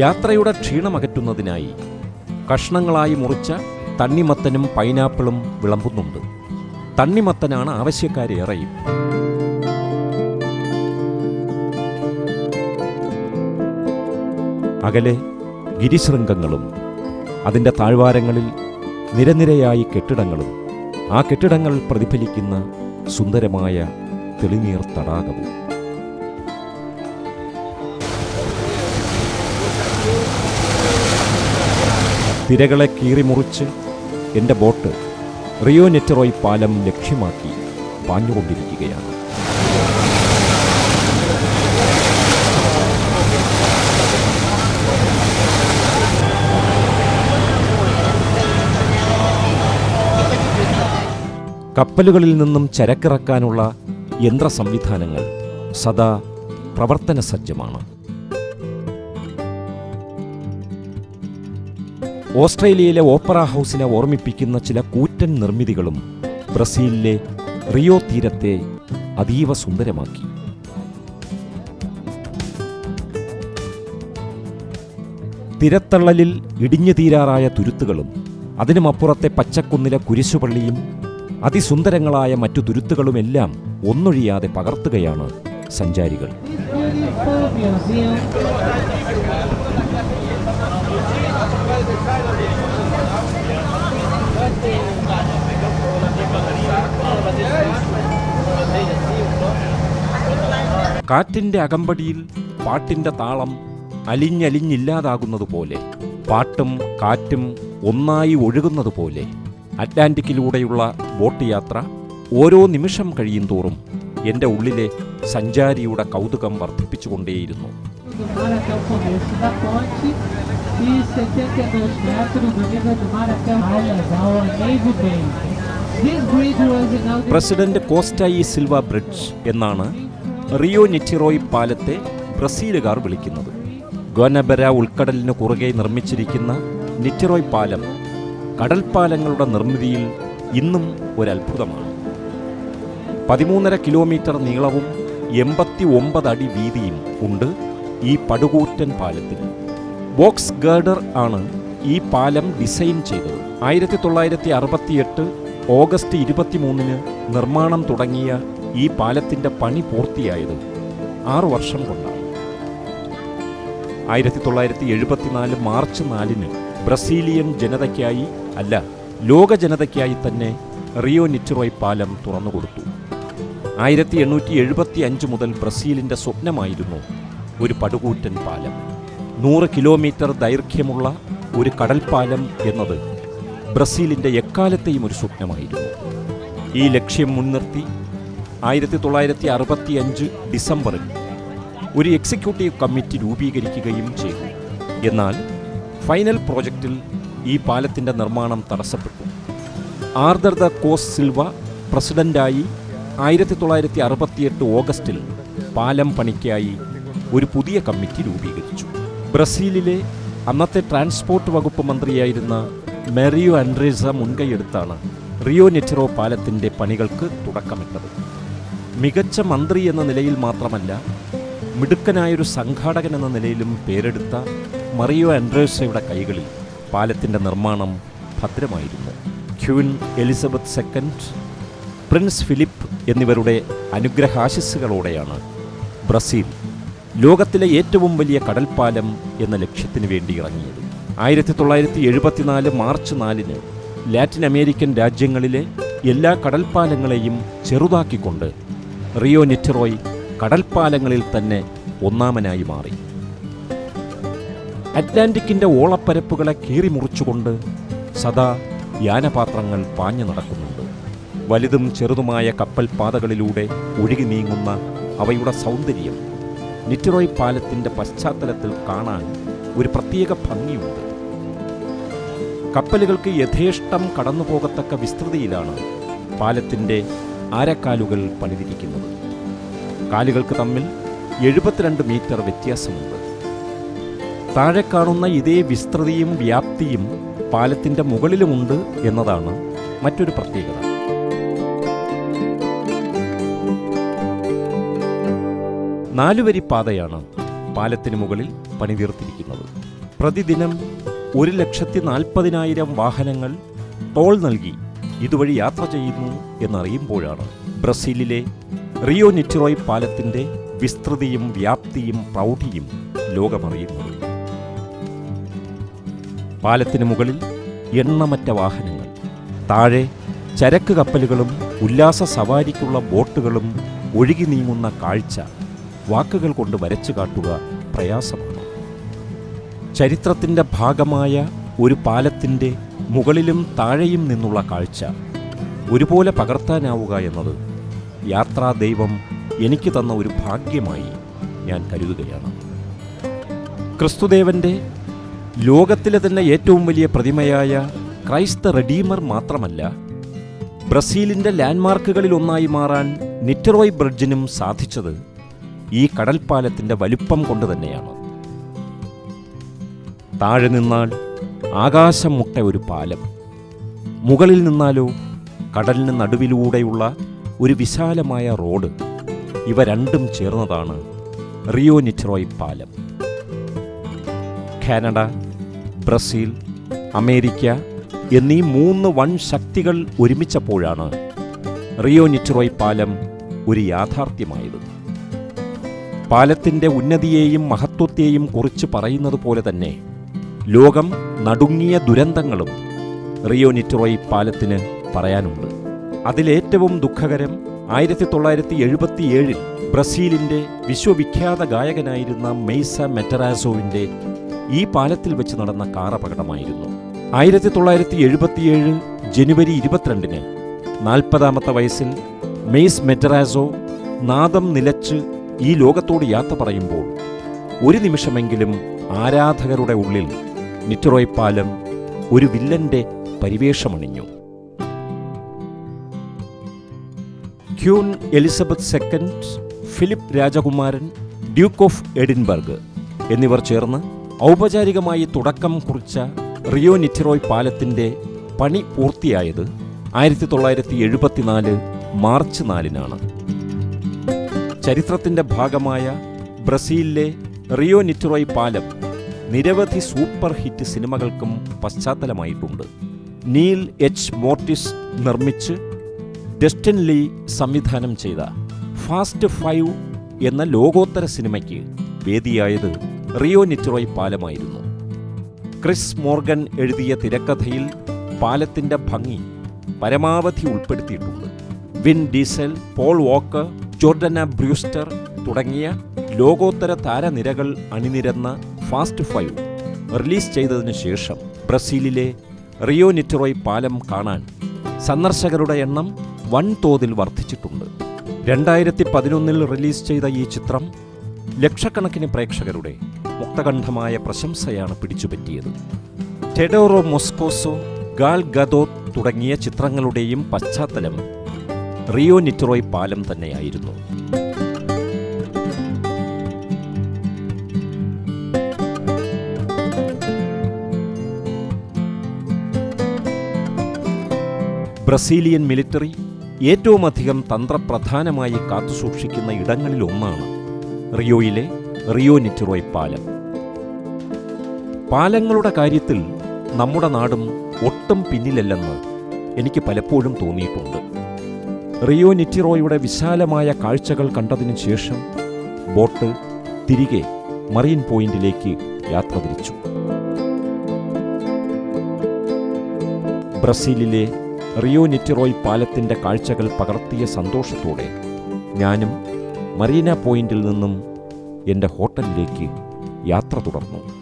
യാത്രയുടെ ക്ഷീണമകറ്റുന്നതിനായി കഷ്ണങ്ങളായി മുറിച്ച തണ്ണിമത്തനും പൈനാപ്പിളും വിളമ്പുന്നുണ്ട്. തണ്ണിമത്തനാണ് ആവശ്യക്കാരേറെയും അകലെ ഗിരിശൃംഗങ്ങളും അതിന്റെ താഴ്വാരങ്ങളിൽ നിരനിരയായി കെട്ടിടങ്ങളും ആ കെട്ടിടങ്ങൾ പ്രതിഫലിക്കുന്ന സുന്ദരമായ തെളിനീർ തടാകവും. തിരകളെ കീറിമുറിച്ച് എന്റെ ബോട്ട് റിയോ നെറ്ററോയ് പാലം ലക്ഷ്യമാക്കി പാഞ്ഞുകൊണ്ടിരിക്കുകയാണ്. കപ്പലുകളിൽ നിന്നും ചരക്കിറക്കാനുള്ള യന്ത്ര സംവിധാനങ്ങൾ സദാ പ്രവർത്തന ഓസ്ട്രേലിയയിലെ ഓപ്പറ ഹൗസിനെ ഓർമ്മിപ്പിക്കുന്ന ചില കൂറ്റൻ നിർമ്മിതികളും ബ്രസീലിലെ റിയോ തീരത്തെ അതീവ സുന്ദരമാക്കി. തിരത്തള്ളലിൽ ഇടിഞ്ഞു തീരാറായ തുരുത്തുകളും അതിനുമപ്പുറത്തെ പച്ചക്കുന്നിലെ കുരിശുപള്ളിയും അതിസുന്ദരങ്ങളായ മറ്റു തുരുത്തുകളുമെല്ലാം ഒന്നൊഴിയാതെ പകർത്തുകയാണ് സഞ്ചാരികൾ. കാറ്റിന്റെ അകമ്പടിയിൽ പാട്ടിന്റെ താളം അലിഞ്ഞലിഞ്ഞില്ലാതാകുന്നതുപോലെ പാട്ടും കാറ്റും ഒന്നായി ഒഴുകുന്നതുപോലെ അറ്റ്ലാന്റിക്കിലൂടെയുള്ള ബോട്ട് യാത്ര ഓരോ നിമിഷം കഴിയും തോറും എന്റെ ഉള്ളിലെ സഞ്ചാരിയുടെ കൗതുകം വർദ്ധിപ്പിച്ചുകൊണ്ടേയിരുന്നു. Do mar até o começo da ponte. E 72 metros do nível do mar até o legal, a Navy Bay. President കോസ്റ്റായി Silva bridge എന്നാണ് റിയോ നെറ്റിറോയ് പാലത്തെ ബ്രസീലുകാർ വിളിക്കുന്നത്. ഗോനബര ഉൾക്കടലിന് കുറുകെ നിർമ്മിച്ചിരിക്കുന്ന നെറ്റിറോയ് പാലം കടൽപ്പാലങ്ങളുടെ നിർമ്മിതിയിൽ ഇന്നും ഒരത്ഭുതമാണ്. പതിമൂന്നര കിലോമീറ്റർ നീളവും എൺപത്തി ഒമ്പത് അടി വീതിയും ഉണ്ട്. ഈ പടുകൂറ്റൻ പാലത്തിന് ബോക്സ് ഗേർഡർ ആണ് ഈ പാലം ഡിസൈൻ ചെയ്തത്. ആയിരത്തി തൊള്ളായിരത്തി അറുപത്തിയെട്ട് ഓഗസ്റ്റ് ഇരുപത്തിമൂന്നിന് നിർമ്മാണം തുടങ്ങിയ ഈ പാലത്തിന്റെ പണി പൂർത്തിയായത് ആറു വർഷം കൊണ്ടാണ്. ആയിരത്തി തൊള്ളായിരത്തി എഴുപത്തിനാല് മാർച്ച് നാലിന് ബ്രസീലിയൻ ജനതയ്ക്കായി അല്ല ലോക ജനതയ്ക്കായി തന്നെ റിയോ നിറ്റുറോയ് പാലം തുറന്നുകൊടുത്തു. ആയിരത്തി എണ്ണൂറ്റി എഴുപത്തി അഞ്ച് മുതൽ ബ്രസീലിന്റെ സ്വപ്നമായിരുന്നു ഒരു പടുകൂറ്റൻ പാലം. നൂറ് കിലോമീറ്റർ ദൈർഘ്യമുള്ള ഒരു കടൽപ്പാലം എന്നത് ബ്രസീലിന്റെ എക്കാലത്തെയും ഒരു സ്വപ്നമായിരുന്നു. ഈ ലക്ഷ്യം മുൻനിർത്തി ആയിരത്തി തൊള്ളായിരത്തി അറുപത്തി അഞ്ച് ഡിസംബറിൽ ഒരു എക്സിക്യൂട്ടീവ് കമ്മിറ്റി രൂപീകരിക്കുകയും ചെയ്തു. എന്നാൽ ഫൈനൽ പ്രോജക്റ്റിൽ ഈ പാലത്തിന്റെ നിർമ്മാണം തടസ്സപ്പെട്ടു. ആർദർ ദ കോസ് സിൽവ പ്രസിഡന്റായി ആയിരത്തി തൊള്ളായിരത്തി അറുപത്തിയെട്ട് ഓഗസ്റ്റിൽ പാലം പണിക്കായി ഒരു പുതിയ കമ്മിറ്റി രൂപീകരിച്ചു. ബ്രസീലിലെ അന്നത്തെ ട്രാൻസ്പോർട്ട് വകുപ്പ് മന്ത്രിയായിരുന്ന മെറിയോ ആൻഡ്രേസ മുൻകൈയെടുത്താണ് റിയോ നെറ്റിറോ പാലത്തിന്റെ പണികൾക്ക് തുടക്കമിട്ടത്. മികച്ച മന്ത്രി എന്ന നിലയിൽ മാത്രമല്ല മിടുക്കനായൊരു സംഘാടകൻ എന്ന നിലയിലും പേരെടുത്ത മറിയോ ആൻഡ്രേസയുടെ കൈകളിൽ പാലത്തിന്റെ നിർമ്മാണം ഭദ്രമായിരുന്നു. Queen Elizabeth second prince Philip എന്നിവരുടെ അനുഗ്രഹാശിസ്സുകളോടെയാണ് ബ്രസീൽ ലോകത്തിലെ ഏറ്റവും വലിയ കടൽപ്പാലം എന്ന ലക്ഷ്യത്തിന് വേണ്ടി ഇറങ്ങിയത്. ആയിരത്തി തൊള്ളായിരത്തി എഴുപത്തിനാല് മാർച്ച് നാലിന് ലാറ്റിൻ അമേരിക്കൻ രാജ്യങ്ങളിലെ എല്ലാ കടൽപ്പാലങ്ങളെയും ചെറുതാക്കിക്കൊണ്ട് റിയോ നെറ്ററോയ് കടൽപ്പാലങ്ങളിൽ തന്നെ ഒന്നാമനായി മാറി. അറ്റ്ലാന്റിക്കിന്റെ ഓളപ്പരപ്പുകളെ കീറിമുറിച്ചുകൊണ്ട് സദാ യാനപാത്രങ്ങൾ പാഞ്ഞു നടക്കുന്നുണ്ട്. വലുതും ചെറുതുമായ കപ്പൽ പാതകളിലൂടെ ഒഴുകി നീങ്ങുന്ന അവയുടെ സൗന്ദര്യം നിറ്ററോയ് പാലത്തിന്റെ പശ്ചാത്തലത്തിൽ കാണാൻ ഒരു പ്രത്യേക ഭംഗിയുണ്ട്. കപ്പലുകൾക്ക് യഥേഷ്ടം കടന്നുപോകത്തക്ക വിസ്തൃതിയിലാണ് പാലത്തിന്റെ ആരക്കാലുകൾ പണിതിരിക്കുന്നത്. കാലുകൾക്ക് തമ്മിൽ എഴുപത്തിരണ്ട് മീറ്റർ വ്യത്യാസമുണ്ട്. താഴെ കാണുന്ന ഇതേ വിസ്തൃതിയും വ്യാപ്തിയും പാലത്തിന്റെ മുകളിലുമുണ്ട് എന്നതാണ് മറ്റൊരു പ്രത്യേകത. നാലുവരി പാതയാണ് പാലത്തിന് മുകളിൽ പണിതീർത്തിരിക്കുന്നത്. പ്രതിദിനം ഒരു ലക്ഷത്തി നാൽപ്പതിനായിരം വാഹനങ്ങൾ ടോൾ നൽകി ഇതുവഴി യാത്ര ചെയ്യുന്നു എന്നറിയുമ്പോഴാണ് ബ്രസീലിലെ റിയോ നിറ്റിറോയ് പാലത്തിന്റെ വിസ്തൃതിയും വ്യാപ്തിയും പ്രൗഢിയും ലോകമറിയുന്നത്. പാലത്തിന് മുകളിൽ എണ്ണമറ്റ വാഹനങ്ങൾ. താഴെ ചരക്ക് കപ്പലുകളും ഉല്ലാസ സവാരിക്കുള്ള ബോട്ടുകളും ഒഴുകി നീങ്ങുന്ന കാഴ്ച വാക്കുകൾ കൊണ്ട് വരച്ചു കാട്ടുക പ്രയാസമാണ്. ചരിത്രത്തിന്റെ ഭാഗമായ ഒരു പാലത്തിന്റെ മുകളിലും താഴെയും നിന്നുള്ള കാഴ്ച ഒരുപോലെ പകർത്താനാവുക എന്നത് യാത്രാ ദൈവം എനിക്ക് തന്ന ഒരു ഭാഗ്യമായി ഞാൻ കരുതുകയാണ്. ക്രിസ്തുദേവന്റെ ലോകത്തിലെ തന്നെ ഏറ്റവും വലിയ പ്രതിമയായ ക്രൈസ്ത റെഡീമർ മാത്രമല്ല ബ്രസീലിന്റെ ലാൻഡ്മാർക്കുകളിലൊന്നായി മാറാൻ നിറ്ററോയ് ബ്രിഡ്ജിനും സാധിച്ചത് ഈ കടൽപ്പാലത്തിന്റെ വലിപ്പം കൊണ്ട് തന്നെയാണ്. താഴെ നിന്നാൽ ആകാശം മുട്ട ഒരു പാലം. മുകളിൽ നിന്നാലോ കടലിന് നടുവിലൂടെയുള്ള ഒരു വിശാലമായ റോഡ്. ഇവ രണ്ടും ചേർന്നതാണ് റിയോ നിറ്ററോയ് പാലം. കാനഡ ബ്രസീൽ അമേരിക്ക എന്നീ മൂന്ന് വൺ ശക്തികൾ ഒരുമിച്ചപ്പോഴാണ് റിയോ നിറ്ററോയ് പാലം ഒരു യാഥാർത്ഥ്യമായത്. പാലത്തിന്റെ ഉന്നതിയെയും മഹത്വത്തെയും കുറിച്ച് പറയുന്നത് പോലെ തന്നെ ലോകം നടുങ്ങിയ ദുരന്തങ്ങളും റിയോ നിറ്ററോയ് പാലത്തിന് പറയാനുണ്ട്. അതിലേറ്റവും ദുഃഖകരം ആയിരത്തി തൊള്ളായിരത്തി എഴുപത്തിയേഴിൽ ബ്രസീലിന്റെ വിശ്വവിഖ്യാത ഗായകനായിരുന്ന മെയ്സ മെറ്ററാസോവിന്റെ ഈ പാലത്തിൽ വെച്ച് നടന്ന കാറപകടമായിരുന്നു. ആയിരത്തി തൊള്ളായിരത്തി എഴുപത്തിയേഴ് ജനുവരി ഇരുപത്തിരണ്ടിന് നാൽപ്പതാമത്തെ വയസ്സിൽ മെയ്സ് മെറ്ററാസോ നാദം നിലച്ച് ഈ ലോകത്തോട് യാത്ര പറയുമ്പോൾ ഒരു നിമിഷമെങ്കിലും ആരാധകരുടെ ഉള്ളിൽ നിറ്ററോയ് പാലം ഒരു വില്ലന്റെ പരിവേഷമണിഞ്ഞു. ക്യൂൻ എലിസബത്ത് സെക്കൻഡ് ഫിലിപ്പ് രാജകുമാരൻ ഡ്യൂക്ക് ഓഫ് എഡിൻബർഗ് എന്നിവർ ചേർന്ന് ഔപചാരികമായി തുടക്കം കുറിച്ച റിയോ നിറ്റിറോയ് പാലത്തിന്റെ പണി പൂർത്തിയായത് ആയിരത്തി തൊള്ളായിരത്തി എഴുപത്തിനാല് മാർച്ച് നാലിനാണ്. ചരിത്രത്തിന്റെ ഭാഗമായ ബ്രസീലിലെ റിയോ നിറ്റുറോയ് പാലം നിരവധി സൂപ്പർ ഹിറ്റ് സിനിമകൾക്കും പശ്ചാത്തലമായിട്ടുണ്ട്. നീൽ എച്ച് മോർട്ടിസ് നിർമ്മിച്ച് ഡെസ്റ്റിൻ ലീ സംവിധാനം ചെയ്ത ഫാസ്റ്റ് ഫൈവ് എന്ന ലോകോത്തര സിനിമയ്ക്ക് വേദിയായത് റിയോ നിറ്റുറോയ് പാലമായിരുന്നു. ക്രിസ് മോർഗൻ എഴുതിയ തിരക്കഥയിൽ പാലത്തിന്റെ ഭംഗി പരമാവധി ഉൾപ്പെടുത്തിയിട്ടുണ്ട്. Vin Diesel Paul Walker Jordana Brewster തുടങ്ങിയ ലോകോത്തര താരനിരകൾ അണിനിരന്ന ഫാസ്റ്റ് ഫൈവ് റിലീസ് ചെയ്തതിനു ശേഷം ബ്രസീലിലെ റിയോ നിറ്ററോയ് പാലം കാണാൻ സന്ദർശകരുടെ എണ്ണം വൻതോതിൽ വർദ്ധിച്ചിട്ടുണ്ട്. രണ്ടായിരത്തി പതിനൊന്നിൽ റിലീസ് ചെയ്ത ഈ ചിത്രം ലക്ഷക്കണക്കിന് പ്രേക്ഷകരുടെ മുക്തകണ്ഠമായ പ്രശംസയാണ് പിടിച്ചുപറ്റിയത്. ടെഡോറോ മൊസ്കോസോ ഗാൽ ഗദോ തുടങ്ങിയ ചിത്രങ്ങളുടെയും പശ്ചാത്തലം റിയോ നിറ്ററോയ് പാലം തന്നെയായിരുന്നു. ബ്രസീലിയൻ മിലിറ്ററി ഏറ്റവുമധികം തന്ത്രപ്രധാനമായി കാത്തുസൂക്ഷിക്കുന്ന ഇടങ്ങളിലൊന്നാണ് റിയോയിലെ റിയോ നിറ്റിറോയ് പാലം. പാലങ്ങളുടെ കാര്യത്തിൽ നമ്മുടെ നാടും ഒട്ടും പിന്നിലല്ലെന്ന് എനിക്ക് പലപ്പോഴും തോന്നിയിട്ടുണ്ട്. റിയോ നിറ്റിറോയുടെ വിശാലമായ കാഴ്ചകൾ കണ്ടതിനു ശേഷം ബോട്ട് തിരികെ മറീൻ പോയിന്റിലേക്ക് യാത്ര തിരിച്ചു. ബ്രസീലിലെ റിയോ നിറ്റിറോയ് പാലത്തിന്റെ കാഴ്ചകൾ പകർത്തിയ സന്തോഷത്തോടെ ഞാനും മറീന പോയിന്റിൽ നിന്നും എന്റെ ഹോട്ടലിലേക്ക് യാത്ര തുടർന്നു.